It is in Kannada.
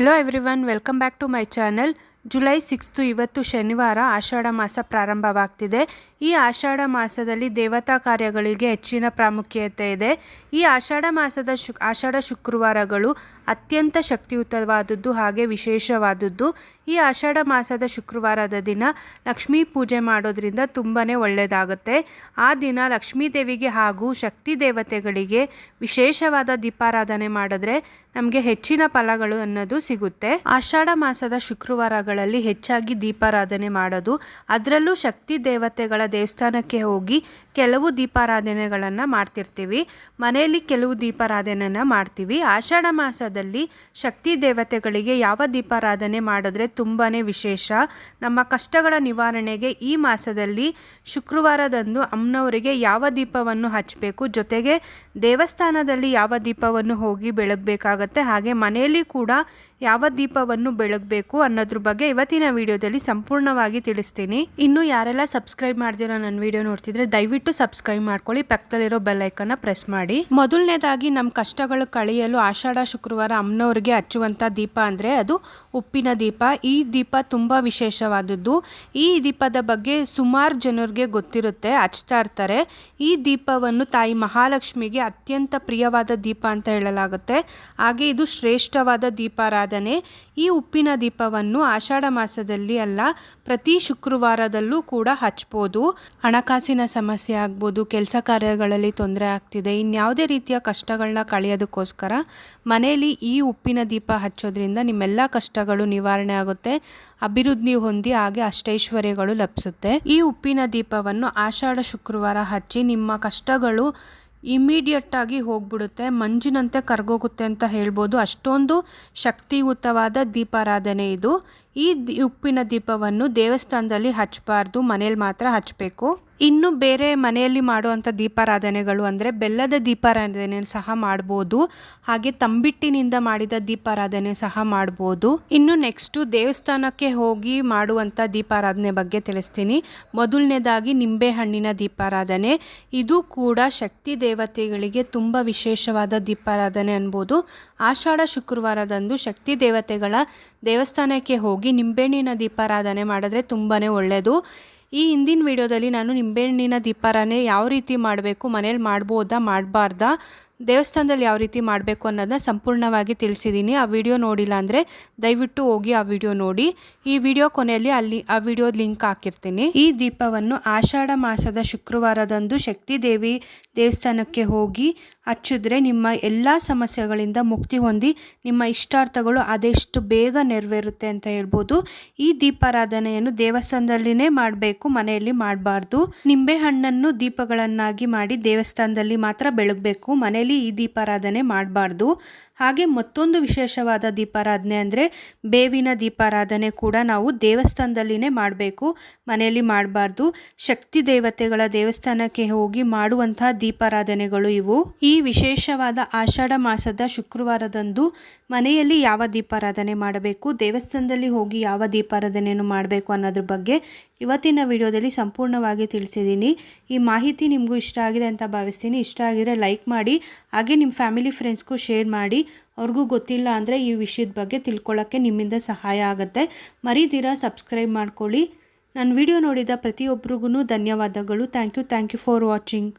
Hello everyone welcome back to my channel July sixth ಇವತ್ತು ಶನಿವಾರ ಆಷಾಢ ಮಾಸ ಪ್ರಾರಂಭವಾಗ್ತಿದೆ. ಈ ಆಷಾಢ ಮಾಸದಲ್ಲಿ ದೇವತಾ ಕಾರ್ಯಗಳಿಗೆ ಹೆಚ್ಚಿನ ಪ್ರಾಮುಖ್ಯತೆ ಇದೆ. ಈ ಆಷಾಢ ಮಾಸದ ಶು, ಆಷಾಢ ಶುಕ್ರವಾರಗಳು ಅತ್ಯಂತ ಶಕ್ತಿಯುತವಾದದ್ದು ಹಾಗೆ ವಿಶೇಷವಾದದ್ದು. ಈ ಆಷಾಢ ಮಾಸದ ಶುಕ್ರವಾರದ ದಿನ ಲಕ್ಷ್ಮೀ ಪೂಜೆ ಮಾಡೋದ್ರಿಂದ ತುಂಬಾ ಒಳ್ಳೆಯದಾಗುತ್ತೆ ಆ ದಿನ ಲಕ್ಷ್ಮೀ ದೇವಿಗೆ ಹಾಗೂ ಶಕ್ತಿ ದೇವತೆಗಳಿಗೆ ವಿಶೇಷವಾದ ದೀಪಾರಾಧನೆ ಮಾಡಿದ್ರೆ ನಮಗೆ ಹೆಚ್ಚಿನ ಫಲಗಳು ಅನ್ನೋದು ಸಿಗುತ್ತೆ. ಆಷಾಢ ಮಾಸದ ಶುಕ್ರವಾರಗಳಲ್ಲಿ ಹೆಚ್ಚಾಗಿ ದೀಪಾರಾಧನೆ ಮಾಡೋದು. ಅದರಲ್ಲೂ ಶಕ್ತಿ ದೇವತೆಗಳ ದೇವಸ್ಥಾನಕ್ಕೆ ಹೋಗಿ ಕೆಲವು ದೀಪಾರಾಧನೆಗಳನ್ನು ಮಾಡ್ತಿರ್ತೀವಿ. ಮನೆಯಲ್ಲಿ ಕೆಲವು ದೀಪಾರಾಧನೆಯನ್ನು ಮಾಡ್ತೀವಿ. ಆಷಾಢ ಮಾಸದಲ್ಲಿ ಶಕ್ತಿ ದೇವತೆಗಳಿಗೆ ಯಾವ ದೀಪಾರಾಧನೆ ಮಾಡಿದ್ರೆ ತುಂಬಾ ವಿಶೇಷ. ನಮ್ಮ ಕಷ್ಟಗಳ ನಿವಾರಣೆಗೆ ಈ ಮಾಸದಲ್ಲಿ ಶುಕ್ರವಾರದಂದು ಅಮ್ಮನವರಿಗೆ ಯಾವ ದೀಪವನ್ನು ಹಚ್ಚಬೇಕು, ಜೊತೆಗೆ ದೇವಸ್ಥಾನದಲ್ಲಿ ಯಾವ ದೀಪವನ್ನು ಹೋಗಿ ಬೆಳಗಬೇಕಾಗತ್ತೆ, ಹಾಗೆ ಮನೆಯಲ್ಲಿ ಕೂಡ ಯಾವ ದೀಪವನ್ನು ಬೆಳಗಬೇಕು ಅನ್ನೋದ್ರ ಬಗ್ಗೆ ಇವತ್ತಿನ ವಿಡಿಯೋದಲ್ಲಿ ಸಂಪೂರ್ಣವಾಗಿ ತಿಳಿಸ್ತೀನಿ. ಇನ್ನು ಯಾರೆಲ್ಲ ಸಬ್ಸ್ಕ್ರೈಬ್ ಮಾಡ್ದಿರೋ ನನ್ನ ವಿಡಿಯೋ ನೋಡ್ತಿದ್ರೆ ದಯವಿಟ್ಟು ಸಬ್ಸ್ಕ್ರೈಬ್ ಮಾಡ್ಕೊಳ್ಳಿ, ಪಕ್ಕದಲ್ಲಿರೋ ಬೆಲ್ಲೈಕನ್ನ ಪ್ರೆಸ್ ಮಾಡಿ. ಮೊದಲನೇದಾಗಿ ನಮ್ಮ ಕಷ್ಟಗಳು ಕಳೆಯಲು ಆಷಾಢ, ಶುಕ್ರವಾರ ಅಮ್ಮನವ್ರಿಗೆ ಹಚ್ಚುವಂಥ ದೀಪ ಅಂದರೆ ಅದು ಉಪ್ಪಿನ ದೀಪ. ಈ ದೀಪ ತುಂಬ ವಿಶೇಷವಾದದ್ದು. ಈ ದೀಪದ ಬಗ್ಗೆ ಸುಮಾರು ಜನರಿಗೆ ಗೊತ್ತಿರುತ್ತೆ, ಹಚ್ತಾ ಇರ್ತಾರೆ. ಈ ದೀಪವನ್ನು ತಾಯಿ ಮಹಾಲಕ್ಷ್ಮಿಗೆ ಅತ್ಯಂತ ಪ್ರಿಯವಾದ ದೀಪ ಅಂತ ಹೇಳಲಾಗುತ್ತೆ. ಹಾಗೆ ಇದು ಶ್ರೇಷ್ಠವಾದ ದೀಪಾರಾಧನೆ. ಈ ಉಪ್ಪಿನ ದೀಪವನ್ನು ಆಷಾಢ ಮಾಸದಲ್ಲಿ ಅಲ್ಲ, ಪ್ರತಿ ಶುಕ್ರವಾರದಲ್ಲೂ ಕೂಡ ಹಚ್ಬೋದು. ಹಣಕಾಸಿನ ಸಮಸ್ಯೆ ಆಗ್ಬೋದು, ಕೆಲಸ ಕಾರ್ಯಗಳಲ್ಲಿ ತೊಂದರೆ ಆಗ್ತಿದೆ. ಇನ್ಯಾವುದೇ ರೀತಿಯ ಕಷ್ಟಗಳನ್ನ ಕಳೆಯೋದಕ್ಕೋಸ್ಕರ ಮನೆಯಲ್ಲಿ ಈ ಉಪ್ಪಿನ ದೀಪ ಹಚ್ಚೋದ್ರಿಂದ ನಿಮ್ಮೆಲ್ಲ ಕಷ್ಟಗಳು ನಿವಾರಣೆ ಆಗುತ್ತೆ. ಅಭಿವೃದ್ಧಿ ಹೊಂದಿ ಹಾಗೆ ಅಷ್ಟೈಶ್ವರ್ಯಗಳು ಲಭಿಸುತ್ತೆ. ಈ ಉಪ್ಪಿನ ದೀಪವನ್ನು ಆಷಾಢ ಶುಕ್ರವಾರ ಹಚ್ಚಿ ನಿಮ್ಮ ಕಷ್ಟಗಳು ಇಮಿಡಿಯೇಟಾಗಿ ಹೋಗ್ಬಿಡುತ್ತೆ. ಮಂಜಿನಂತೆ ಕರ್ಗೋಗುತ್ತೆ ಅಂತ ಹೇಳ್ಬೋದು. ಅಷ್ಟೊಂದು ಶಕ್ತಿಯುತವಾದ ದೀಪಾರಾಧನೆ ಇದು. ಈ ಉಪ್ಪಿನ ದೀಪವನ್ನು ದೇವಸ್ಥಾನದಲ್ಲಿ ಹಚ್ಚಬಾರ್ದು. ಮನೇಲಿ ಮಾತ್ರ ಹಚ್ಚಬೇಕು. ಇನ್ನು ಬೇರೆ ಮನೆಯಲ್ಲಿ ಮಾಡುವಂಥ ದೀಪಾರಾಧನೆಗಳು ಅಂದರೆ ಬೆಲ್ಲದ ದೀಪಾರಾಧನೆ ಸಹ ಮಾಡ್ಬೋದು. ಹಾಗೆ ತಂಬಿಟ್ಟಿನಿಂದ ಮಾಡಿದ ದೀಪಾರಾಧನೆ ಸಹ ಮಾಡ್ಬೋದು. ಇನ್ನು ನೆಕ್ಸ್ಟು ದೇವಸ್ಥಾನಕ್ಕೆ ಹೋಗಿ ಮಾಡುವಂಥ ದೀಪಾರಾಧನೆ ಬಗ್ಗೆ ತಿಳಿಸ್ತೀನಿ. ಮೊದಲನೇದಾಗಿ ನಿಂಬೆಹಣ್ಣಿನ ದೀಪಾರಾಧನೆ. ಇದು ಕೂಡ ಶಕ್ತಿ ದೇವತೆಗಳಿಗೆ ತುಂಬ ವಿಶೇಷವಾದ ದೀಪಾರಾಧನೆ ಅನ್ಬೋದು. ಆಷಾಢ ಶುಕ್ರವಾರದಂದು ಶಕ್ತಿ ದೇವತೆಗಳ ದೇವಸ್ಥಾನಕ್ಕೆ ಹೋಗಿ ನಿಂಬೆಹಣ್ಣಿನ ದೀಪಾರಾಧನೆ ಮಾಡಿದ್ರೆ ತುಂಬಾ ಒಳ್ಳೆಯದು ಈ ಹಿಂದಿನ ವಿಡಿಯೋದಲ್ಲಿ ನಾನು ನಿಂಬೆಹಣ್ಣಿನ ದಿಪ್ಪಾರನೇ ಯಾವ ರೀತಿ ಮಾಡಬೇಕು ಮನೇಲಿ ಮಾಡ್ಬೋದಾ ಮಾಡಬಾರ್ದಾ? ದೇವಸ್ಥಾನದಲ್ಲಿ ಯಾವ ರೀತಿ ಮಾಡಬೇಕು ಅನ್ನೋದನ್ನ ಸಂಪೂರ್ಣವಾಗಿ ತಿಳಿಸಿದ್ದೀನಿ. ಆ ವಿಡಿಯೋ ನೋಡಿಲ್ಲ ಅಂದರೆ ದಯವಿಟ್ಟು ಹೋಗಿ ಆ ವಿಡಿಯೋ ನೋಡಿ. ಈ ವಿಡಿಯೋ ಕೊನೆಯಲ್ಲಿ ಅಲ್ಲಿ ಆ ವಿಡಿಯೋದ ಲಿಂಕ್ ಹಾಕಿರ್ತೀನಿ. ಈ ದೀಪವನ್ನು ಆಷಾಢ ಮಾಸದ ಶುಕ್ರವಾರದಂದು ಶಕ್ತಿ ದೇವಿ ದೇವಸ್ಥಾನಕ್ಕೆ ಹೋಗಿ ಹಚ್ಚಿದ್ರೆ ನಿಮ್ಮ ಎಲ್ಲ ಸಮಸ್ಯೆಗಳಿಂದ ಮುಕ್ತಿ ಹೊಂದಿ ನಿಮ್ಮ ಇಷ್ಟಾರ್ಥಗಳು ಅದೆಷ್ಟು ಬೇಗ ನೆರವೇರುತ್ತೆ ಅಂತ ಹೇಳ್ಬೋದು. ಈ ದೀಪಾರಾಧನೆಯನ್ನು ದೇವಸ್ಥಾನದಲ್ಲಿನೇ ಮಾಡಬೇಕು, ಮನೆಯಲ್ಲಿ ಮಾಡಬಾರ್ದು. ನಿಂಬೆ ಹಣ್ಣನ್ನು ದೀಪಗಳನ್ನಾಗಿ ಮಾಡಿ ದೇವಸ್ಥಾನದಲ್ಲಿ ಮಾತ್ರ ಬೆಳಗಬೇಕು, ಮನೆಯಲ್ಲಿ ಈ ದೀಪಾರಾಧನೆ ಮಾಡಬಾರ್ದು. ಹಾಗೆ ಮತ್ತೊಂದು ವಿಶೇಷವಾದ ದೀಪಾರಾಧನೆ ಅಂದರೆ ಬೇವಿನ ದೀಪಾರಾಧನೆ ಕೂಡ ನಾವು ದೇವಸ್ಥಾನದಲ್ಲಿನೇ ಮಾಡಬೇಕು. ಮನೆಯಲ್ಲಿ ಮಾಡಬಾರ್ದು. ಶಕ್ತಿ ದೇವತೆಗಳ ದೇವಸ್ಥಾನಕ್ಕೆ ಹೋಗಿ ಮಾಡುವಂತಹ ದೀಪಾರಾಧನೆಗಳು ಇವು. ಈ ವಿಶೇಷವಾದ ಆಷಾಢ ಮಾಸದ ಶುಕ್ರವಾರದಂದು ಮನೆಯಲ್ಲಿ ಯಾವ ದೀಪಾರಾಧನೆ ಮಾಡಬೇಕು, ದೇವಸ್ಥಾನದಲ್ಲಿ ಹೋಗಿ ಯಾವ ದೀಪಾರಾಧನೆಯನ್ನು ಮಾಡಬೇಕು ಅನ್ನೋದ್ರ ಬಗ್ಗೆ ಇವತ್ತಿನ ವಿಡಿಯೋದಲ್ಲಿ ಸಂಪೂರ್ಣವಾಗಿ ತಿಳಿಸಿದ್ದೀನಿ. ಈ ಮಾಹಿತಿ ನಿಮಗೂ ಇಷ್ಟ ಆಗಿದೆ ಅಂತ ಭಾವಿಸ್ತೀನಿ. ಇಷ್ಟ ಆಗಿದ್ರೆ ಲೈಕ್ ಮಾಡಿ ಹಾಗೆ ನಿಮ್ಮ ಫ್ಯಾಮಿಲಿ ಫ್ರೆಂಡ್ಸ್ಗೂ ಶೇರ್ ಮಾಡಿ, ಅವ್ರಿಗೂ ಗೊತ್ತಿಲ್ಲ ಅಂದರೆ ಈ ವಿಷಯದ ಬಗ್ಗೆ ತಿಳ್ಕೊಳ್ಳೋಕ್ಕೆ ನಿಮ್ಮಿಂದ ಸಹಾಯ ಆಗುತ್ತೆ. ಮರಿದಿರ, ಸಬ್ಸ್ಕ್ರೈಬ್ ಮಾಡ್ಕೊಳ್ಳಿ. ನನ್ನ ವಿಡಿಯೋ ನೋಡಿದ ಪ್ರತಿಯೊಬ್ಬರಿಗೂ ಧನ್ಯವಾದಗಳು. Thank you thank you for watching.